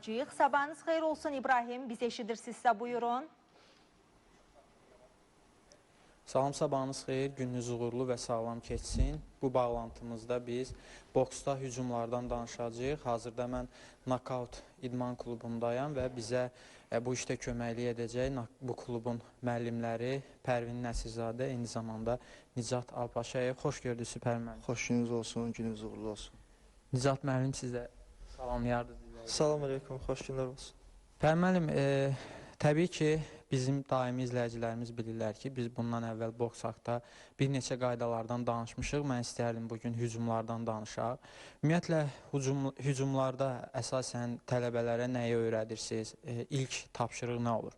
Sabahınız xeyir olsun İbrahim. Biz eşidirsinizsə buyurun. Salam sabahınız xeyir, gününüz uğurlu və sağlam keçsin. Bu bağlantımızda biz boksda hücumlardan danışacağıq. Hazırda mən Knockout İdman klubundayam və bizə e, bu işdə köməklik edəcək bu klubun müəllimləri Pərvin Nəsirzadə, eyni zamanda Nicat Alpaşayev. Xoş gördük Pərvin müəllim. Xoş gününüz olsun, gününüz uğurlu olsun. Nicat müəllim sizə salamlayardı. Salam aleyküm, xoş günlər olsun. Pərvin müəllim, e, təbii ki, bizim daimi izləyicilərimiz bilirlər ki, biz bundan əvvəl boks haqda bir neçə qaydalardan danışmışıq. Mən istərdim bu gün hücumlardan danışaq. Ümumiyyətlə hücum hücumlarda əsasən tələbələrə nəyi öyrədirsiniz? E, ilk tapşırıq nə olur?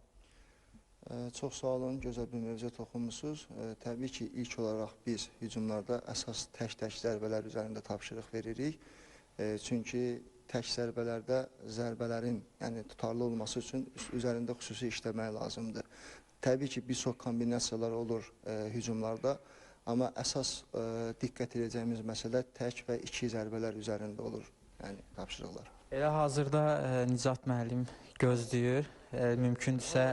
Ə, çox sağ olun, gözəl bir mövzuya toxunmusunuz. Ə, təbii ki, ilk olaraq biz hücumlarda əsas tək-tək zərbələr üzərində tapşırıq veririk. Ə, çünki tək zərbələrdə zərbələrin, yəni tutarlı olması üçün üz- üzərində xüsusi işləmək lazımdır. Təbii ki, bir çox kombinasiyalar olur ə, hücumlarda, amma əsas ə, diqqət edəcəyimiz məsələ tək və iki zərbələr üzərində olur, yəni tapşırıqlar. Elə hazırda e, Nicat müəllim gözləyir. E, mümkündürsə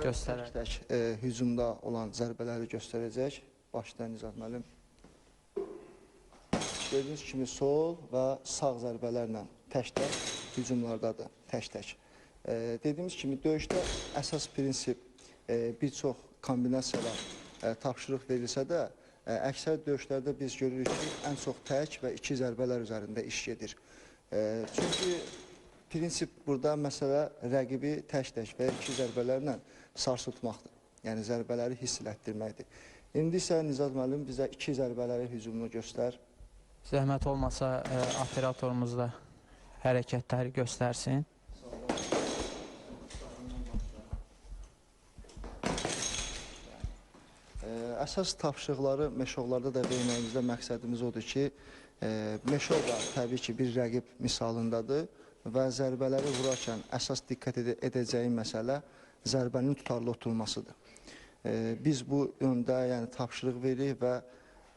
göstərək. Tək e, hücumda olan zərbələri göstərəcək. Başda Nizam müəllim. Gördüyünüz kimi sol və sağ zərbələrlə tək-tək hücumlardadır, tək-tək. E, dediyimiz kimi döyüşdə əsas prinsip e, bir çox kombinasiyalar e, tapşırıq verilsə də, e, əksər döyüşlərdə biz görürük ki, ən çox tək və iki zərbələr üzərində iş gedir. E, çünki Prinsip burada məsələ rəqibi tək-tək və iki zərbələrlə sarsıtmaqdır. Yəni zərbələri hiss elətdirməkdir. İndi isə Nizad müəllim bizə iki zərbələri hücumunu göstər. Zəhmət olmasa e, operatorumuz da hərəkətləri göstərsin. Əsas tapşırıqları meşoqlarda da verməyimizdə məqsədimiz odur ki, meşoq da təbii ki bir rəqib misalındadır və zərbələri vurarkən əsas diqqət edə edəcəyi məsələ zərbənin tutarlı oturmasıdır. Biz bu yöndə yəni tapşırıq veririk və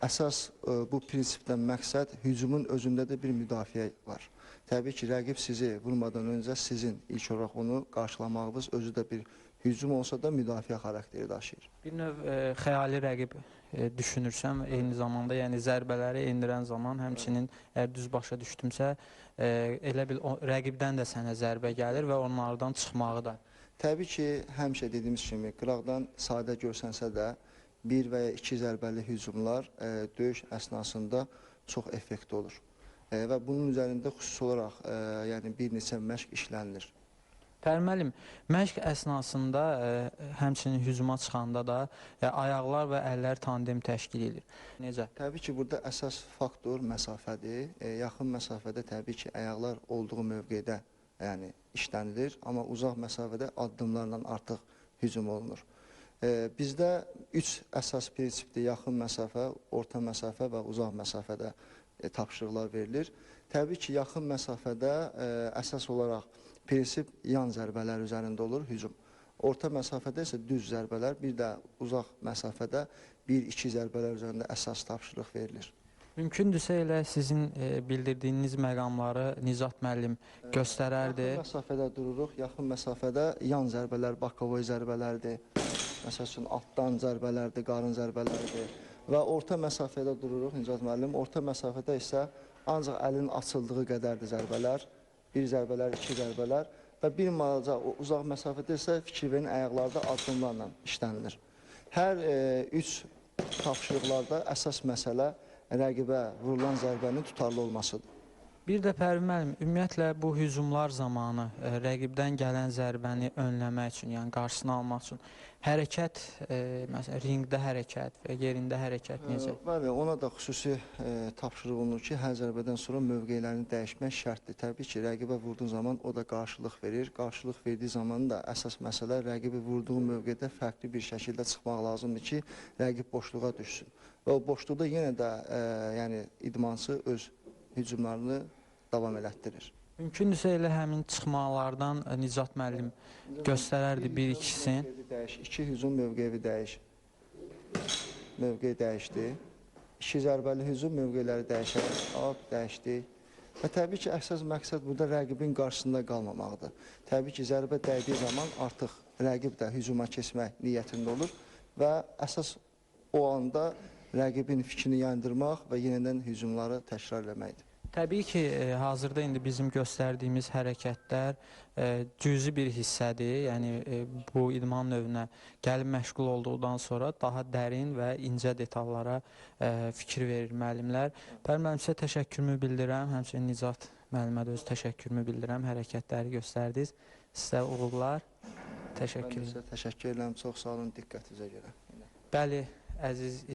əsas ə, bu prinsipdən məqsəd hücumun özündə də bir müdafiə var. Təbii ki, rəqib sizi vurmadan öncə sizin ilk olaraq onu qarşılamağınız özü də bir hücum olsa da müdafiə xarakteri daşıyır. Bir növ e, xəyali rəqib e, düşünürsəm, eyni zamanda yəni zərbələri endirən zaman həmçinin əgər düz başa düşdümsə, e, elə bil o, rəqibdən də sənə zərbə gəlir və onlardan çıxmağı da. Təbii ki, həmişə dediyimiz kimi qıraqdan sadə görsənsə də bir və ya iki zərbəli hücumlar e, döyüş əsnasında çox effektli olur. E, və bunun üzərində xüsusi olaraq e, yəni bir neçə məşq işlənilir. Pəri müəllim, məşq əsnasında e, həmçinin hücuma çıxanda da e, ayaqlar və əllər tandem təşkil edir. Necə? Təbii ki, burada əsas faktor məsafədir. E, yaxın məsafədə təbii ki, ayaqlar olduğu mövqedə yəni işlənilir, amma uzaq məsafədə addımlarla artıq hücum olunur. Bizdə üç əsas prinsipdir: yaxın məsafə, orta məsafə və uzaq məsafədə e, tapşırıqlar verilir. Təbii ki, yaxın məsafədə e, əsas olaraq prinsip yan zərbələr üzərində olur hücum. Orta məsafədə isə düz zərbələr, bir də uzaq məsafədə 1-2 zərbələr üzərində əsas tapşırıq verilir. Mümkündürsə elə sizin e, bildirdiyiniz məqamları Nicat müəllim göstərərdi. Yaxın məsafədə dururuq. Yaxın məsafədə yan zərbələr, bakovoy zərbələrdir. Məsəl üçün altdan zərbələrdir, qarın zərbələrdir. Və orta məsafədə dururuq Nicat müəllim. Orta məsafədə isə ancaq əlin açıldığı qədərdir zərbələr. Bir zərbələr, iki zərbələr və bir malaca o uzaq məsafədə isə fikir verin ayaqlarda addımlarla işlənilir. Hər e, üç tapşırıqlarda əsas məsələ rəqibə vurulan zərbənin tutarlı olmasıdır. Bir də Pərvi müəllim, ümumiyyətlə bu hücumlar zamanı e, rəqibdən gələn zərbəni önləmək üçün, yəni qarşısını almaq üçün hərəkət, e, məsələn, ringdə hərəkət və yerində hərəkət necə? Bəli, ona da xüsusi e, tapşırıq olunur ki, hər zərbədən sonra mövqelərini dəyişmək şərtdir. Təbii ki, rəqibə vurduğun zaman o da qarşılıq verir. Qarşılıq verdiyi zaman da əsas məsələ rəqibi vurduğu mövqedə fərqli bir şəkildə çıxmaq lazımdır ki, rəqib boşluğa düşsün. Və o boşluqda yenə də e, yəni idmançı öz hücumlarını davam elətdirir. Mümkündürsə elə həmin çıxmalardan e, Nicat müəllim göstərərdi bir ikisini. Dəyiş, iki hücum mövqeyi dəyiş. Mövqeyi dəyişdi. İki zərbəli hücum mövqeləri dəyişər. Hop, dəyişdi. Və təbii ki, əsas məqsəd burada rəqibin qarşısında qalmamaqdır. Təbii ki, zərbə dəydiyi zaman artıq rəqib də hücuma keçmək niyyətində olur və əsas o anda rəqibin fikrini yayındırmaq və yenidən hücumları təkrar eləməkdir. Təbii ki, e, hazırda indi bizim göstərdiyimiz hərəkətlər e, cüzi bir hissədir. Yəni e, bu idman növünə gəlib məşğul olduqdan sonra daha dərin və incə detallara fikir verir müəllimlər. Pəri müəllim sizə təşəkkürümü bildirirəm. Həmçinin Nicat müəllimə də öz təşəkkürümü bildirirəm. Hərəkətləri göstərdiniz. Sizə uğurlar. Mən Təşəkkür edirəm. sizə təşəkkür edirəm. Çox sağ olun diqqətinizə görə. Bəli, əziz